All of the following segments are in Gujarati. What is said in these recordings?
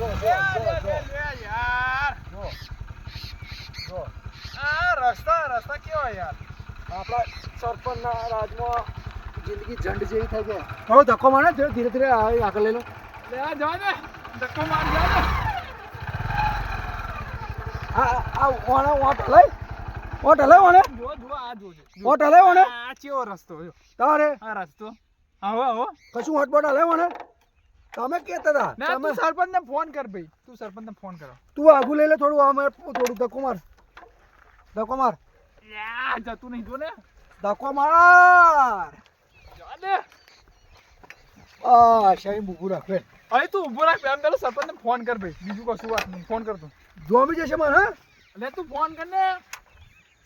જો જો જો જો યાર જો જો આ રસ્તા. રસ્તા કેવો યાર આપણા સરપંચના રાજમાં જિંદગી ઝંડ જેવી થઈ ગઈ થોડો ધક્કો મારે ધીરે ધીરે આગળ લઈ લો જવા દે ધક્કો મારી જવા આ આ- ઓણે ઓટ લઈ ઓટ લઈ ઓણે જો જો આ જો જો. ઓટ લઈ ઓણે આ કેવો રસ્તો. જો તારે? આ રસ્તો. આવો આવો. કશું હોટબોટ હલે ઓણે તમે કેતા હતા ના તું સરપંચ ને ફોન કર ભાઈ. તું સરપંચ ને ફોન કરો. તું આગુ લઈ લે થોડું આમ થોડું ધક્કો માર. ધક્કો માર. જતું નહીં જો ને. ધક્કો માર. આ શાહી બુકુ રાખે અરે તું ઊભો રાખ એમ પેલો સરપંચ ને ફોન કર ભાઈ. બીજું કશું વાત નહીં. ફોન કર તું જોમી જશે મને હા? એટલે તું ફોન કર ને.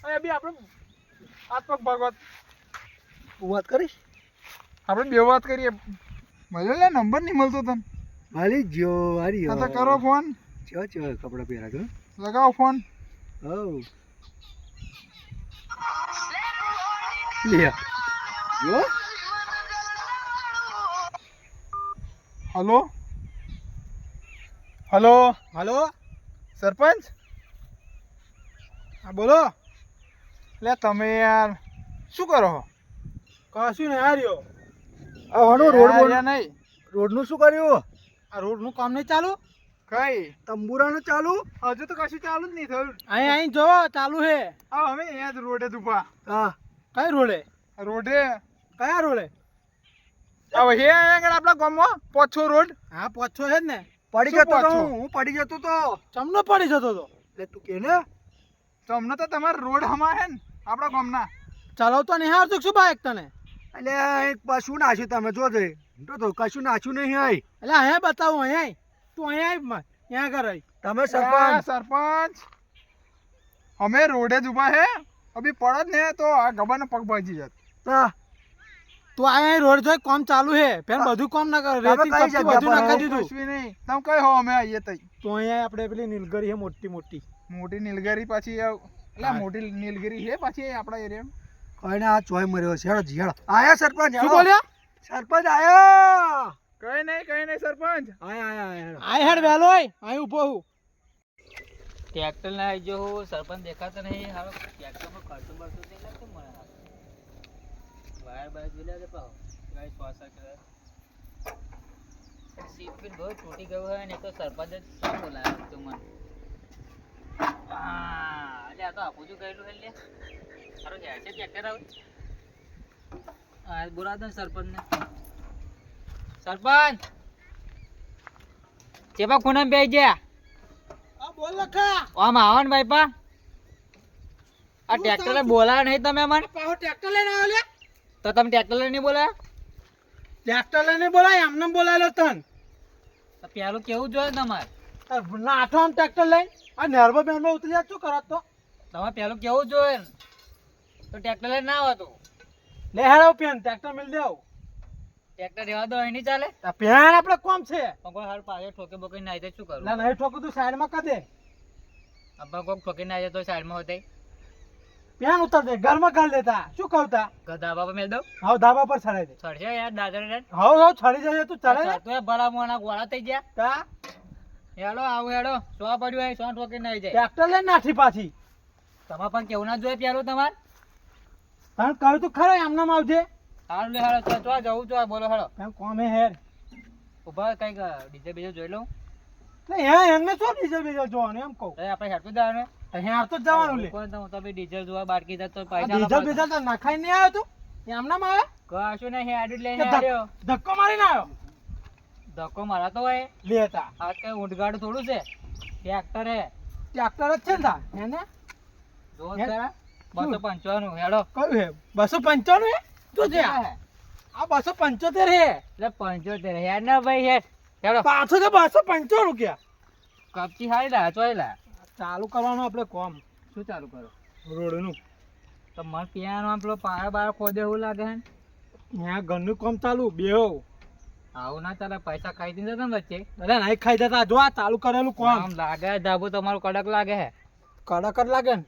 અરે બી આપણે આત્મક ભાગવત. વાત કરીશ? આપણે બે વાત કરીએ. મળ્યો લે નંબર નહીં મળતો તને? મળી જો હારી તો કરો ફોન. ચો ચો કપડા પહેરા છો લગાવો ફોન. હવ. લે જો. હલો? હલો? હાલો? સરપંચ? હા બોલો. લે તમે યાર શું કરો કશું ને હાર્યો આ રોડ યાર, નહીં. રોડનું શું કર્યું? આ રોડનું કામ નહીં ચાલુ? કઈ? તંબુરાનું ચાલુ? હજુ તો કશું ચાલુ જ નહીં થયું. અહીં અહીં જો ચાલુ હે હા અમે અહીંયા જ રોડે જ હા. કઈ રોડે? રોડે. કયા રોડે? હવે હે આગળ આપણા ગામમાં? પોછો રોડ. હા પોછો છે જ ને. પડી જતો તો હું હું પડી જતો તો. ચમનો પડી જતો તો? એટલે તું કે ને. ચમનો તો તમારા રોડ હમા હે ને આપણા ગામના. ચલાવતો નહીં આવતું શું બાઈક તને? એટલે કશું નાખ્યું તમે જોજે તો તો કશું નાખ્યું નહીં આય. એટલે અહીંયા બતાવું અહીંયા તું અહીંયા આગળ આય. તમે સરપંચ. સરપંચ. અમે રોડે જ ઊભા હે. અભી પડત ને તો આ ગબાનો પગ ભાજી જત. તું અહીંયા રોડ જોઈ કામ ચાલુ હે. પેન બધું કામ ના કર તમે રેતી કઈ બધું નાખી હો? દીધું. કશું નહીં. તમે કઈ હો અમે આઈએ તઈ. તો અહીંયા આપણે પેલી નીલગરી હે મોટી મોટી. મોટી નીલગરી પાછી આવ- એટલે મોટી નીલગરી હે પાછી આપણા એરિયામાં? કોઈને આ ચોય મર્યો છે? હેડો આયા સરપંચ શું. બોલ્યા? સરપંચ આયા. કઈ નહીં કઈ નહીં સરપંચ. આયા આયા આયા આય હેડ વેલો આય. ઊભો હું. ટ્રેક્ટર ના આવી જો હું. સરપંચ દેખાતો નહીં. હારો ટ્રેક્ટરમાં ખર્ચો બરચો નહીં લાગતો મને. વાયર બાયર જોઈ લે પાહો. ગાય શ્વાસ કરે. સીટ બહુ તૂટી ગયું હોય ને તો સરપંચ જ શું બોલાય તું મને? હા એટલે આ તો આપું છું કહેલું હે બોલા દો સરપંચ ને સરપંચ! ચેપા ખૂણા બે ગયા? આ બોલ લખા. આમ આવો ને ભાઈ પા. આ ટ્રેક્ટર બોલાવ્યા નહીં તમે મને પાહો ટ્રેક્ટર લઈને આવ્યો લે તો તમે ટ્રેક્ટર લઈને બોલાયા ટ્રેક્ટર લઈને બોલાય એમને બોલાયેલો તન. તો પેલું કેવું જોઈએ તમારે? નાઠો આમ ટ્રેક્ટર લઈને. આ નેરબા બેનમાં ઉતરી જાતો શું તો તમે પેલું કેવું જોઈએ? તો ટ્રેક્ટર લઈને ના આવતું લે હેડો પેન ટ્રેક્ટર મિલ દેવ ટ્રેક્ટર રહેવા દો એની ચાલે? પેન આપણે કોમ છે? કોઈ હાલ પાછળ ઠોકે બોકે ના આવી શું કરું? ના નહીં ઠોકું તું સાઈડમાં કર દે. અબ્બા કોક ઠોકે ના જાય તો સાઈડમાં હોતે. પેન ઉતાર દે ઘરમાં ઘર દેતા. શું કહું ધાબા ગધા બાપા મેં દો હાવ ધાબા પર ચડાઈ દે. ચડશે યાર દાદર ને? હાવ હાવ ચડી જશે તું ચડે તો તો ભલા મોના ગોળા થઈ ગયા. તા? હેડો આવો હેડો. સો પડ્યું હોય સો ઠોકે ના આવી જાય ટ્રેક્ટર લઈને નાઠી પાછી. તમારે પણ કેવું ના જોઈએ પેલું તમારે? તને કહ્યું તું ખરો એમનામ આવજે. હાલ લે હાલ તો ચો જવું આ બોલો હેડો એમ કોમ હેર. ઊભા કંઈક ડીજે બીજે જોઈ લઉં. ને હે એમને શું ડીજે બીજે જોવાનું એમ કહું? તો આપણે હેડતું જવાનું. તો હેર તો જ જવાનું લે. કોણ તો તમે ડીજે જોવા બાટકી આ પૈસા ડીજે બીજે તો નખાઈ નહીં આવ્યો તું? એમનામ આવે? કશું નહીં હેડું લઈને આવ્યો. ધક્કો મારીને આવ્યો? ધક્કો મારા તો હોય. લેતા આ કઈ ઊંટગાડું થોડું છે. ટ્રેક્ટર હે. ટ્રેક્ટર જ છે ને તા એને જો હે? બસો પંચાવન હેડો. કયું હે? બસો પંચાણું હે? તું છે આ બસો પંચોતેર હે? એટલે પંચોતેર હે. ના ભાઈ હે હેડો. પાછો તો બસો પંચાણું ક્યાં? કપચી હારી લા ચોઈ લા. ચાલુ કરવાનું આપણે કોમ. શું ચાલુ કરો? રોડનું. તો મને આમ પેલો પાર બાર ખોદે એવું લાગે હે ને. ત્યાં ઘરનું કામ ચાલુ બેહો. આવું ના ચાલે પૈસા ખાઈ દીધા તમે વચ્ચે. અરે નહીં ખાઈ જતા જો આ ચાલુ કરેલું કોમ. લાગે ધાબુ તમારું કડક લાગે હે. કડક જ લાગે ને?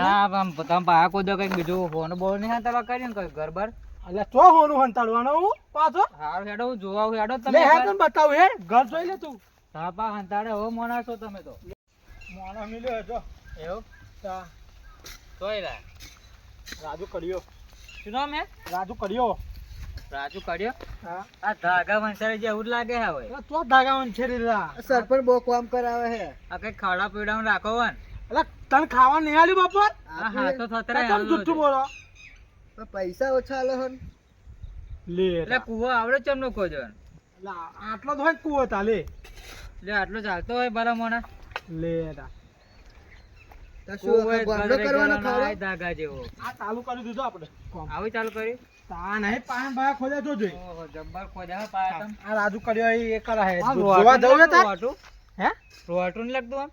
ના? આમ તમે પાયા ખોદો કઈ બીજું ફોન બોન નહીં હાથમાં કરીને કઈ ઘર બર. એટલે તો હોનું હંતાડવાનો હું પાછો? હાર હેડો હું જોવા હેડો લે હે તને બતાવું હે? ઘર જોઈ લે તું. તાપા હંતાડે હો મોના છો તમે તો. મોના મિલ્યો જો. એવો? તા. તોય લા. રાજુ કડિયો શું નામ હે? રાજુ કડિયો રાજુ કાઢ્યો? હા. આ ધાગા વંસારી જેવું જ લાગે હવે. તો ધાગા રીલા સરપંચ બહુ કામ કરાવે હે. આ કઈ ખાડા પીડામાં રાખો વન એટલે તને ખાવા નહીં આલ્યું બપોર હા તો થતરે તમે જુઠ્ઠું બોલો. પૈસા ઓછા આલે હન. લે એટલે કુવો આવડે ચમનો ખોજો એટલે આટલો તો હોય કુવો તા લે એટલે આટલો ચાલતો હોય ભલા મોના લે તા. ચાલુ કરી દીધું આપણે. કોમ. ચાલુ કર્યું? તા નહીં પાણી ભાઈ ખોદે તો જોઈ. જબ્બર ખોજા પાયા આ રાજુ કર્યો એ એ કરા હે. આમ જોવા રોવાટું જવું તાર? રોવાટું? હે? રોવાટું નહીં લાગતું આમ?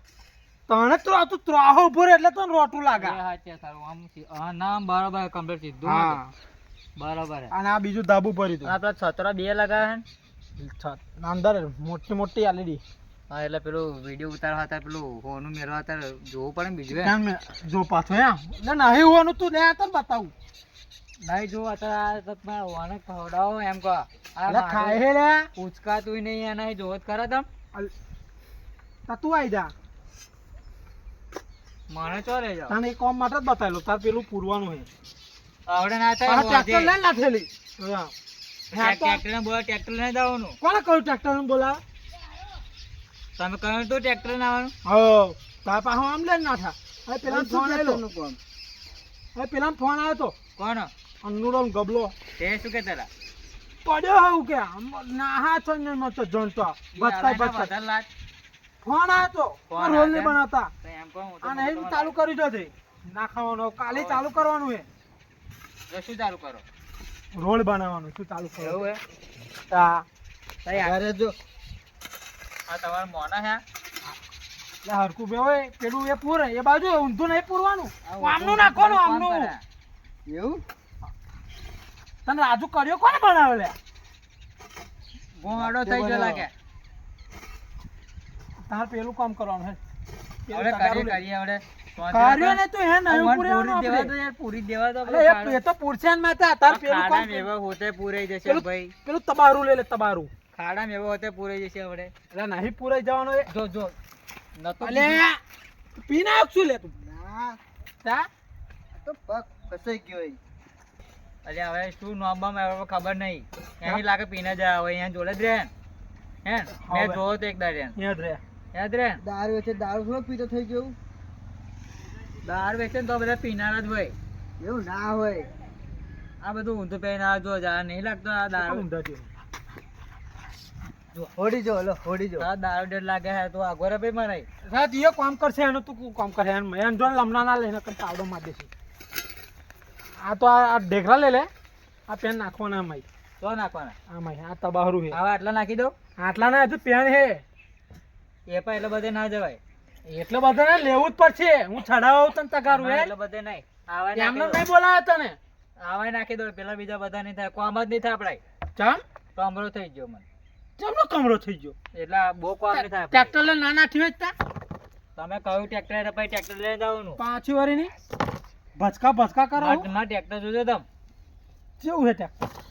તને તો આ તો ત્રાહો ઊભો એટલે તને રોટું લાગે. હાચે સારું આમ હા ના બરાબર કમ્પ્લીટ સીધું હા. બરાબર અને આ બીજું ધાબુ ભરી દઉં આપણા છતરા બે લગાવે છે અંદર મોટી મોટી એલઈડી હા એટલે પેલું વીડિયો ઉતારવા હતા પેલું હોનું મેળવા હતા જોવું પડે બીજું જો પાછો હે. ના નહીં હોવાનું તું લે તને બતાવું. નહીં જો અત્યારે આ હોને ખવડાવો એમ કહો. મારું ખાય હે લે. ઉચકાતું નહીં એના જોવો જ ખરા તમ. તું આઈ જા. મને ચો રે જાઓ. તને કોમ માટે જ બતાવેલું. તાર પેલું પૂરવાનું હે. આવડે ના થાય ટ્રેક્ટર. લઈને નાખેલી હા. હા, ટ્રેક્ટર ને બોલા ટ્રેક્ટર લઈને જવાનું. કોને કહ્યું ટ્રેક્ટર ને બોલા તમે કહ્યું તો ટ્રેક્ટર ને આવવાનું. હો. તાર પાસે આમ લઈને નાખા હવે પેલા ફોન આવ્યો નું કામ હવે પેલા ફોન આવ્યો તો. કોણ? અન્નુડો ગબલો. તે શું કે તારા પડ્યો હું કે. ના હા છો ને નતો જણતો ભટકાઈ ભટકાઈ ફોન આવ્યો તો. રોલ નહીં બનાવતા. તો એમ ચાલુ કરી દો તે ના કાલે ચાલુ કરવાનું હે. શું ચાલુ કરો? રોલ બનાવવાનું શું ચાલુ એવું હે? તા. તૈયાર. જો આ તમારા મોના હે? એટલે હરકું બે હોય પેલું એ પૂરે એ બાજુ ઊંધું નહીં પૂરવાનું. આમનું નાખવાનું આમનું. એવું? તને રાજુ કર્યો કોને બનાવે લે? ગોવાડો થઈ ગયો લાગે તાર પેલું કામ કરવાનું હે. હવે કરીએ કરીએ હવે. કાર્યો ને તું હે આ નહીં મન પૂરેવાનું પૂરી દેવા આપણે. યાર પૂરી દેવા દો અલે એ એ તો પૂરશે ને માતા તાર પેલું કામ ખાડા હોતે પૂરાઈ જશે ભાઈ. પેલું તબારું લે લે તબારું ખાડા એવા હોતે પૂરાઈ જશે હવે. એટલે નહીં પૂરાઈ જવાનું એ. જો જો. નતો અલે પી ના શું લે તું? ના. તા? તો પગ ફસાઈ ગયો. અલે હવે શું નોંબમ આવે ખબર નહીં. એની લાગે પીને જાય હવે અહીંયા જોડે જ રહે હે મેં જોયો તો એક દાડે યાદ રે યાદ રહે? દારૂ વેચે દારૂ થોડો પીતો થઈ ગયો દાળ વેચે તો બધા પીનારા જ હોય. એવું ના હોય. આ બધું ઊંધું પહેરીને આ જો જા નહીં લાગતો આ દારૂ. ઊંધો થયો. હોડી જો લો હોડી જો. આ દારૂ ડર લાગે છે તો આગળ ભાઈ મરાય. રાત એ કામ કરશે એનું તું કામ કરે? એમ એમ જો લમના ના લઈને કર પાવડો માર દેશે. આ તો આ આ ઢેકરા લે લે. આ પેન નાખવાના મય તો નાખવાના. આમાં આ તબાહરું હે. હવે આટલા નાખી દો આટલા ના હજુ પેન હે. એ પણ એટલે બધે ના જવાય. એટલે બધા લેવું જ પડશે. હું ચડાવું તને તગારું એટલે બધે નહીં. આવા એમને નહીં બોલાવે તને? દો આવા નાખી દો પેલા બીજા બધા નહીં થાય. કોમ જ નહીં થાય આપડે ચમ? કમરો થઈ ગયો મને. ચમનો કમરો થઈ ગયો? એટલે બહુ કોમ નહીં થાય. ટ્રેક્ટર લઈને ના નાઠી હોય તમે કહ્યું ટ્રેક્ટર એટલે પછી ટ્રેક્ટર લઈને જવાનું. પાછી વાળી નહીં ભચકા ભચકા કરો. ના ટ્રેક્ટર જોજો તમ. કેવું છે ટ્રેક્ટર